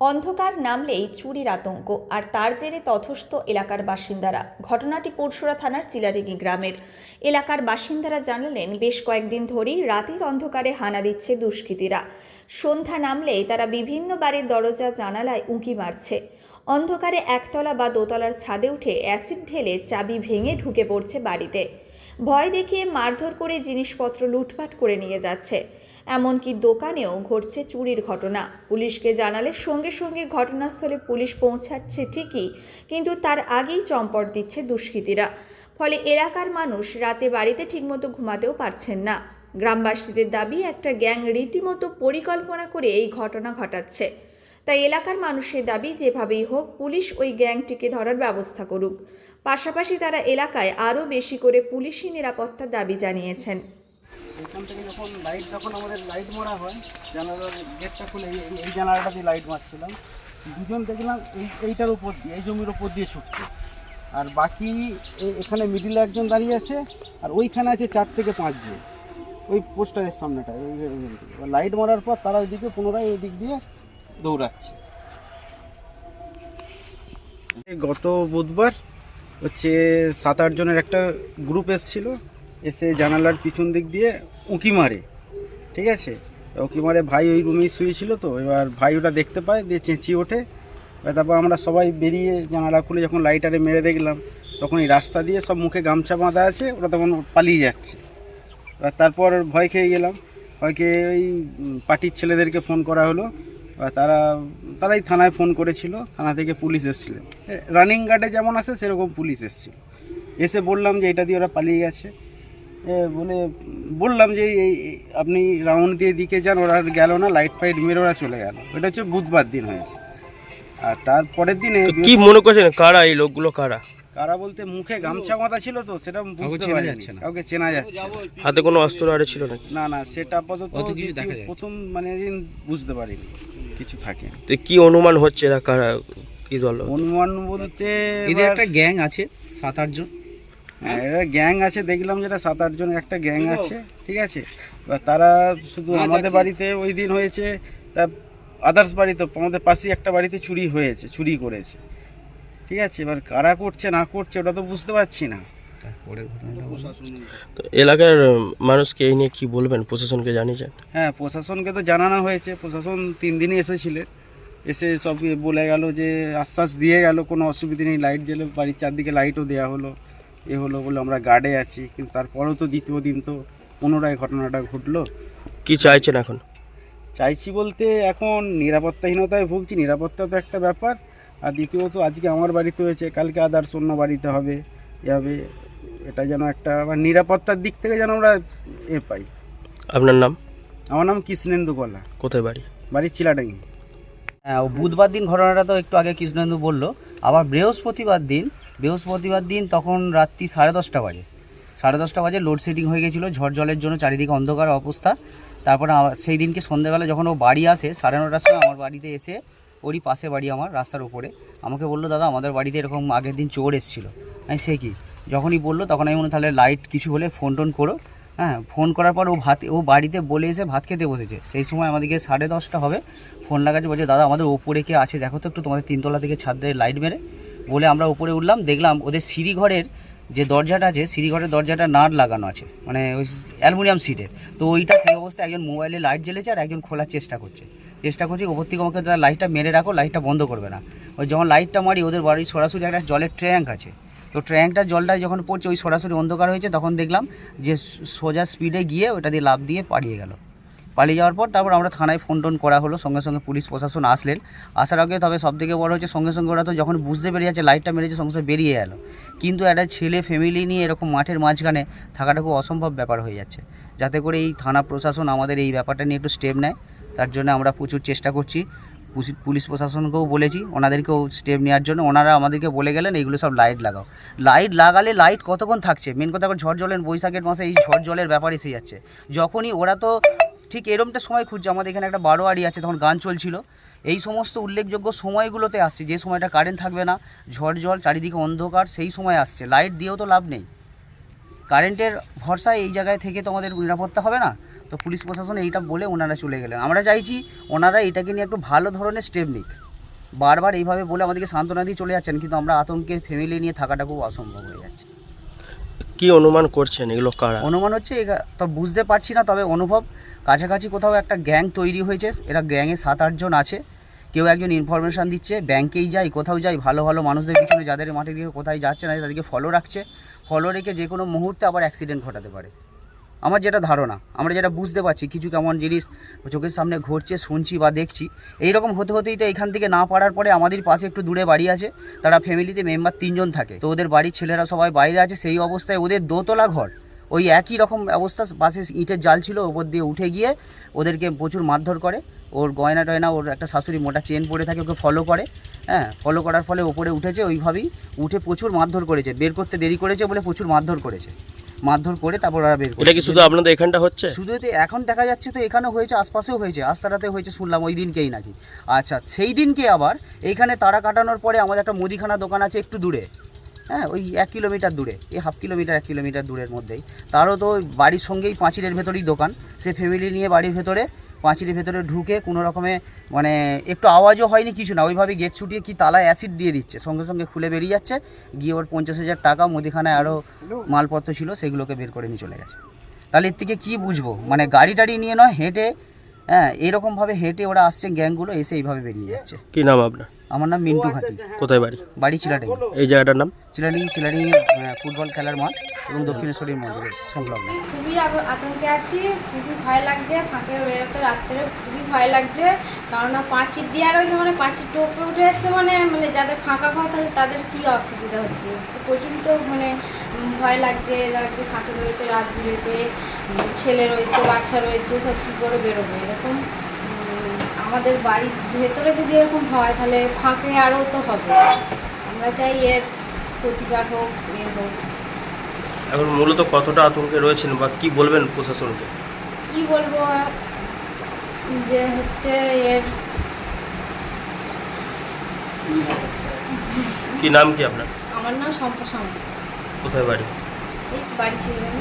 অন্ধকার নামলেই চুরির আতঙ্ক, আর তার জেরে তথস্থ এলাকার বাসিন্দারা। ঘটনাটি পরশুরা থানার চিলারিগি গ্রামের। এলাকার বাসিন্দারা জানালেন, বেশ কয়েকদিন ধরেই রাতের অন্ধকারে হানা দিচ্ছে দুষ্কৃতীরা। সন্ধ্যা নামলেই তারা বিভিন্ন বাড়ির দরজা, জানালায় উঁকি মারছে। অন্ধকারে একতলা বা দোতলার ছাদে উঠে অ্যাসিড ঢেলে চাবি ভেঙে ঢুকে পড়ছে বাড়িতে। ভয় দেখিয়ে মারধর করে জিনিসপত্র লুটপাট করে নিয়ে যাচ্ছে। এমনকি দোকানেও ঘটছে চুরির ঘটনা। পুলিশকে জানালে সঙ্গে সঙ্গে ঘটনাস্থলে পুলিশ পৌঁছাচ্ছে ঠিকই, কিন্তু তার আগেই চম্পট দিচ্ছে দুষ্কৃতীরা। ফলে এলাকার মানুষ রাতে বাড়িতে ঠিকমতো ঘুমাতেও পারছেন না। গ্রামবাসীদের দাবি, একটা গ্যাং রীতিমতো পরিকল্পনা করে এই ঘটনা ঘটাচ্ছে। তাই এলাকার মানুষের দাবি, যেভাবেই হোক পুলিশ ওই গ্যাংটিকে ধরার ব্যবস্থা করুক। পাশাপাশি তারা এলাকায় আরও বেশি করে পুলিশি নিরাপত্তার দাবি জানিয়েছেন। এখান থেকে যখন লাইট যখন আমাদের লাইট মারা হয়, জানালার গেটটা খুলে এই জানালাটা দিয়ে লাইট মারছিলাম। দুজন দেখলাম এই এইটার উপর দিয়ে, এই জমির উপর দিয়ে ছুটছে। আর বাকি এখানে মিডিলে একজন দাঁড়িয়ে আছে, আর ওইখানে আছে চার থেকে পাঁচ পাঁচজন ওই পোস্টারের সামনেটা লাইট মারার পর তারা ওইদিকে পুনরায় ওই দিক দিয়ে দৌড়াচ্ছে। গত বুধবার হচ্ছে সাত আট জনের একটা গ্রুপ এসেছিল। এসে জানালার পিছন দিক দিয়ে উঁকি মারে, ঠিক আছে? উঁকি মারে ভাই ওই রুমেই শুয়েছিল তো, এবার ভাই ওটা দেখতে পায়, দিয়ে চেঁচিয়ে ওঠে। তারপর আমরা সবাই বেরিয়ে জানালা খুলে যখন লাইটারে মেরে দেখলাম, তখন এই রাস্তা দিয়ে সব মুখে গামছা বাঁধা আছে, ওরা তখন পালিয়ে যাচ্ছে। এবার তারপর ভয় খেয়ে গেলাম, ভয় খেয়ে ওই পার্টির ছেলেদেরকে ফোন করা হলো। এবার তারা, তারাই থানায় ফোন করেছিল, থানা থেকে পুলিশ এসেছিল। রানিং গার্ডে যেমন আসে সেরকম পুলিশ এসেছিল। এসে বললাম যে এটা দিয়ে ওরা পালিয়ে গেছে। বলে বললাম যে এই আপনি রাউন্ড দিয়ে দিকে যান ওরা গেল না লাইট ফাইট মেরে ওরা চলে গেল। এটা হচ্ছে বুধবার দিন হয়েছে। আর তারপরের দিনে কি মনে করছেন কারা এই লোকগুলো কারা? কারা বলতে মুখে গামছা মাথা ছিল তো সেটা বুঝতে পারি যাচ্ছে না। কাউকে চেনা যাচ্ছে না। হাতে কোনো অস্ত্র আরে ছিল না না না সেটা আপাতত দ্বিতীয়- প্রথম মানে দিন বুঝতে পারিনি। কিছু থাকে তো কি অনুমান হচ্ছে এরা কারা কি দল? অনুমান বলতে এদের একটা গ্যাং আছে সাত আট জন। হ্যাঁ এরা গ্যাং আছে দেখলাম যেটা সাত আট জনের একটা গ্যাং আছে ঠিক আছে? এবার তারা শুধু আমাদের বাড়িতে ওই দিন হয়েছে তা আদার্স বাড়িতে আমাদের পাশেই একটা বাড়িতে চুরি হয়েছে চুরি করেছে ঠিক আছে? এবার কারা করছে না করছে ওটা তো বুঝতে পারছি না। তো এলাকার মানুষকে এই নিয়ে কি বলবেন? প্রশাসনকে জানিয়েছেন? হ্যাঁ প্রশাসনকে তো জানানো হয়েছে। প্রশাসন তিন দিনই এসেছিলেন এসে সব বলে গেল যে আশ্বাস দিয়ে গেল কোনো অসুবিধা নেই লাইট জ্বেলে বাড়ির চারদিকে লাইটও দেওয়া হলো। এ হলো বলে আমরা গার্ডে আছি কিন্তু তারপরেও তো দ্বিতীয় দিন তো পুনরায় ঘটনাটা ঘটলো। কি চাইছেন এখন? চাইছি বলতে এখন নিরাপত্তাহীনতায় ভুগছি নিরাপত্তা তো একটা ব্যাপার। আর দ্বিতীয়ত আজকে আমার বাড়িতে হয়েছে কালকে আদার্স অন্য বাড়িতে হবে এ হবে এটা যেন একটা আমার নিরাপত্তার দিক থেকে যেন আমরা এ পাই। আপনার নাম? আমার নাম কৃষ্ণেন্দু কলা কোথায় বাড়ি? বাড়ি চিলাডাঙ্গি। হ্যাঁ ও বুধবার দিন ঘটনাটা তো একটু আগে কৃষ্ণেন্দু বলল। আবার বৃহস্পতিবার দিন বৃহস্পতিবার দিন তখন রাত্রি সাড়ে দশটা বাজে। সাড়ে দশটা বাজে লোডশেডিং হয়ে গেছিল, ঝড় জলের জন্য চারিদিকে অন্ধকার অবস্থা। তারপরে সেই দিনকে সন্ধ্যেবেলা যখন ও বাড়ি আসে, সাড়ে নটার সময় আমার বাড়িতে এসে ওরই পাশে বাড়ি আমার, রাস্তার উপরে। আমাকে বলল, দাদা, আমাদের বাড়িতে এরকম আগের দিন চোর এসেছিল। আমি, সে কি? যখনই বলল, তখন আমি মনে তাহলে লাইট কিছু হলে ফোন টোন করো। হ্যাঁ ফোন করার পর ও ভাত, ও বাড়িতে বলে এসে ভাত খেতে বসেছে। সেই সময় আমাদেরকে সাড়ে দশটা হবে। ফোন লাগাচ্ছে, বলছে, দাদা, আমাদের ওপরে কে আছে? দেখো তো একটু তোমাদের তিনতলা থেকে ছাদ লাইট মেরে। বলে আমরা উপরে উঠলাম, দেখলাম ওদের সিঁড়িঘরের যে দরজাটা আছে, সিঁড়িঘরের দরজাটা নাট লাগানো আছে মানে ওই অ্যালুমিনিয়াম সিটের তো ওইটা সেই অবস্থায় একজন মোবাইলে লাইট জ্বেলেছে আর একজন খোলার চেষ্টা করছে। চেষ্টা করছি ওপর থেকে আমাকে দাদা লাইটটা মেরে রাখো লাইটটা বন্ধ করবে না। ওই যখন লাইটটা মারি, ওদের বাড়ির সরাসরি একটা জলের ট্র্যাঙ্ক আছে। তো ট্র্যাঙ্কটা জলটা যখন পড়ছে, ওই সরাসরি অন্ধকার হয়েছে, তখন দেখলাম যে সোজা স্পিডে গিয়ে ওটা দিয়ে লাভ দিয়ে পালিয়ে গেল। পালিয়ে যাওয়ার পর তারপর আমরা থানায় ফোন টোন করা হলো, সঙ্গে সঙ্গে পুলিশ প্রশাসন আসলেন। আসার আগে তবে সব থেকে বড় হচ্ছে সঙ্গে সঙ্গে ওরা তো যখন বুঝতে পেরে যাচ্ছে, লাইটটা মেরেছে, সঙ্গে সঙ্গে বেরিয়ে গেল কিন্তু একটা ছেলে ফ্যামিলি নিয়ে এরকম মাঠের মাঝখানে থাকাটা খুব অসম্ভব ব্যাপার হয়ে যাচ্ছে। যাতে করে এই থানা প্রশাসন আমাদের এই ব্যাপারটা নিয়ে একটু স্টেপ নেয়। তার জন্য আমরা প্রচুর চেষ্টা করছি। পুলিশ প্রশাসনকেও বলেছি, ওনাদেরকেও স্টেপ নেওয়ার জন্য। ওনারা আমাদেরকে বলে গেলেন, এইগুলো সব লাইট লাগাও। লাইট লাগালে লাইট কতক্ষণ থাকছে? মেন কথা ঝড় জলের বৈশাখের মাসে এই ঝড় জলের ব্যাপার এসে যাচ্ছে। যখনই ওরা তো ঠিক এরমটা সময় খুঁজছে। আমাদের এখানে একটা বারো আড়ি আছে তখন গান চলছিল। এই সমস্ত উল্লেখযোগ্য সময়গুলোতে আসছে যে সময়টা কারেন্ট থাকবে না ঝড় জল চারিদিকে অন্ধকার সেই সময় আসছে। লাইট দিয়েও তো লাভ নেই। কারেন্টের ভরসায় এই জায়গায় থেকে তো আমাদের নিরাপত্তা হবে না। তো পুলিশ প্রশাসন এইটা বলে ওনারা চলে গেলেন। আমরা চাইছি ওনারা এটাকে নিয়ে একটু ভালো ধরনের স্টেপ নিক। বারবার এইভাবে বলে আমাদেরকে সান্ত্বনা দিয়ে চলে যাচ্ছেন কিন্তু আমরা আতঙ্কে ফ্যামিলি নিয়ে থাকাটা খুব অসম্ভব হয়ে যাচ্ছে। কি অনুমান করছেন এগুলো কারা? অনুমান হচ্ছে তো বুঝতে পারছি না তবে অনুভব কাছাকাছি কোথাও একটা গ্যাং তৈরি হয়েছে, এরা গ্যাংয়ে সাত আটজন আছে। কেউ একজন ইনফরমেশান দিচ্ছে, ব্যাংকেই যাই কোথাও যাই ভালো ভালো মানুষদের পিছনে, যাদের মাঠে দিয়ে কোথায় যাচ্ছে না, তাদেরকে ফলো রাখছে। ফলো রেখে যে কোনো মুহূর্তে আবার অ্যাক্সিডেন্ট ঘটাতে পারে। আমার যেটা ধারণা, আমরা যেটা বুঝতে পারছি, কিছু কেমন জিনিস চোখের সামনে ঘটছে, শুনছি বা দেখছি এই রকম হতে হতেই তো এখান থেকে না পারার পরে আমাদের পাশে একটু দূরে বাড়ি আছে, তারা ফ্যামিলিতে মেম্বার তিনজন থাকে। তো ওদের বাড়ির ছেলেরা সবাই বাইরে আছে, সেই অবস্থায় ওদের দোতলা ঘর ওই একই রকম অবস্থা পাশে ইটের জাল ছিল ওপর দিয়ে উঠে গিয়ে ওদেরকে প্রচুর মারধর করে। ওর গয়না টয়না ওর একটা শাশুড়ি মোটা চেন পরে থাকে ওকে ফলো করে। হ্যাঁ ফলো করার ফলে ওপরে উঠেছে ওইভাবেই উঠে প্রচুর মারধর করেছে। বের করতে দেরি করেছে বলে প্রচুর মারধর করেছে। মারধর করে তারপর ওরা বের এটা করেছে। কি শুধু আপনাদের এখানটা হচ্ছে? শুধু তো এখন দেখা যাচ্ছে তো এখানেও হয়েছে আশপাশেও হয়েছে আস্তারাতে হয়েছে শুনলাম ওই দিনকেই নাকি। আচ্ছা সেই দিনকে আবার এইখানে তারা কাটানোর পরে আমাদের একটা মুদিখানা দোকান আছে একটু দূরে। হ্যাঁ ওই এক কিলোমিটার দূরে এই হাফ কিলোমিটার এক কিলোমিটার দূরের মধ্যেই। তারও তো ওই বাড়ির সঙ্গেই পাঁচিলের ভেতরেই দোকান। সে ফ্যামিলি নিয়ে বাড়ির ভেতরে পাঁচিলের ভেতরে ঢুকে কোনো রকমে মানে একটু আওয়াজও হয়নি কিছু না ওইভাবে গেট ছুটিয়ে কি তালা অ্যাসিড দিয়ে দিচ্ছে। সঙ্গে সঙ্গে খুলে বেরিয়ে যাচ্ছে গিয়ে ওর পঞ্চাশ হাজার টাকা মুদিখানায় আরও মালপত্র ছিল সেগুলোকে বের করে নিয়ে চলে গেছে। তাহলে এর থেকে কী বুঝব? মানে গাড়ি টাড়ি নিয়ে নয় হেঁটে হ্যাঁ এরকমভাবে হেঁটে ওরা আসছে গ্যাংগুলো এসে এইভাবে বেরিয়ে যাচ্ছে। কি নাম আপনার? আমার নাম মিন্টু ঘাটি কোথায় বাড়ি? বাড়ি চিলাটাই এই জায়গাটার নাম? চিলানি চিলানি ফুটবল খেলার মাঠ এবং দক্ষিণেশ্বরীর মন্দিরের সংলগ্ন। খুবই আতঙ্কে আছি খুবই ভয় লাগছে ফাঁকে বেরোতে রাত্রে খুবই ভয় লাগছে কেননা পাঁচির দিয়ে আর ওই মানে পাঁচির টোপে উঠে এসছে মানে মানে যাদের ফাঁকা ঘর থাকে তাদের কী অসুবিধা হচ্ছে? তো প্রচুরই তো মানে ভয় লাগছে লাগছে ফাঁকে বেরোতে রাত বেরোতে ছেলে রয়েছে বাচ্চা রয়েছে সব কী করে বেরোবে? এরকম আমাদের বাড়ির ভেতরে যদি এরকম হয় তাহলে ফাঁকে আরও তো হবে। আমরা চাই এর প্রতিকার হোক এ হোক। এখন মূলত কতটা আতঙ্কে রয়েছেন বা কি বলবেন প্রশাসনকে? কি বলব যে হচ্ছে এর কি নাম কি আপনার? আমার নাম শম্পা সামন্ত। কোথায় বাড়ি? এই বাড়ি ছিলেন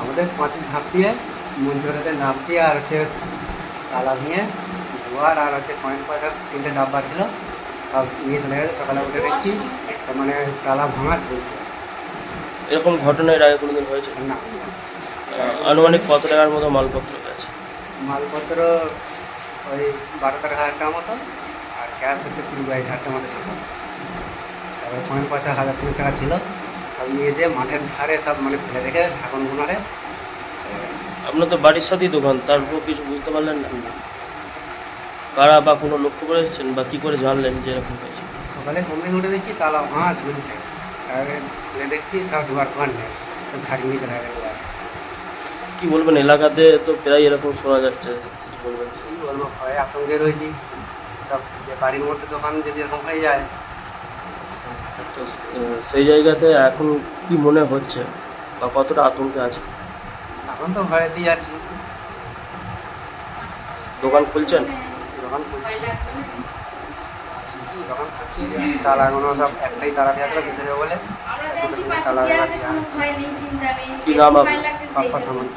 আমাদের পাঁচে ঝাঁপ দিয়ে মঞ্চরাতে নাপ দিয়ে আর হচ্ছে তালা নিয়ে দুয়ার আর হচ্ছে কয়েন পয়সার তিনটে ডাব্বা ছিল সব নিয়ে চলে গেছে। সকালে উঠে দেখছি মানে তালা ভাঙা চলছে। এরকম ঘটনা এর আগে কোনোদিন হয়েছে? না। আনুমানিক কত টাকার মতো মালপত্র আছে মালপত্র ওই বারো তেরো হাজার টাকা মতো আর ক্যাশ হচ্ছে কুড়ি বাইশ হাজার টাকা মতো ছিল। তারপরে কয়েন পয়সা হাজার তিন টাকা ছিল। সব নিয়ে যেয়ে মাঠের ধারে সব মানে ফেলে রেখে ঢাকন গুনারে চলে গেছে। আপনার তো বাড়ির সাথেই দোকান তারপর কিছু বুঝতে পারলেন না। কারা বা কোনো লক্ষ্য করেছেন বা কি করে জানলেন যে এরকম হয়েছে? সকালে ঘুম উঠে দেখছি তালা ভাঙা ঝুলছে দেখছি সব দুয়ার দোকান নেই সব ছাড়িয়ে নিয়ে চলে দুয়ার। কি বলবেন এলাকাতে তো প্রায় এরকম শোনা যাচ্ছে কি বলবেন? কি বলব ভয়ে আতঙ্কে রয়েছি। সব যে বাড়ির মধ্যে দোকান যদি এরকম হয়ে যায় তো সেই জায়গাতে এখন কি মনে হচ্ছে বা কতটা আতঙ্কে আছে? এখন তো ভয়েতেই আছি। দোকান খুলছেন? দোকান খুলছি। দোকান খুলছি। তালা সব একটাই তালা দেওয়া ছিল ভিতরে বলে। আমরা তালা দেওয়া ভয় কি নাম আপনার? সামন্ত।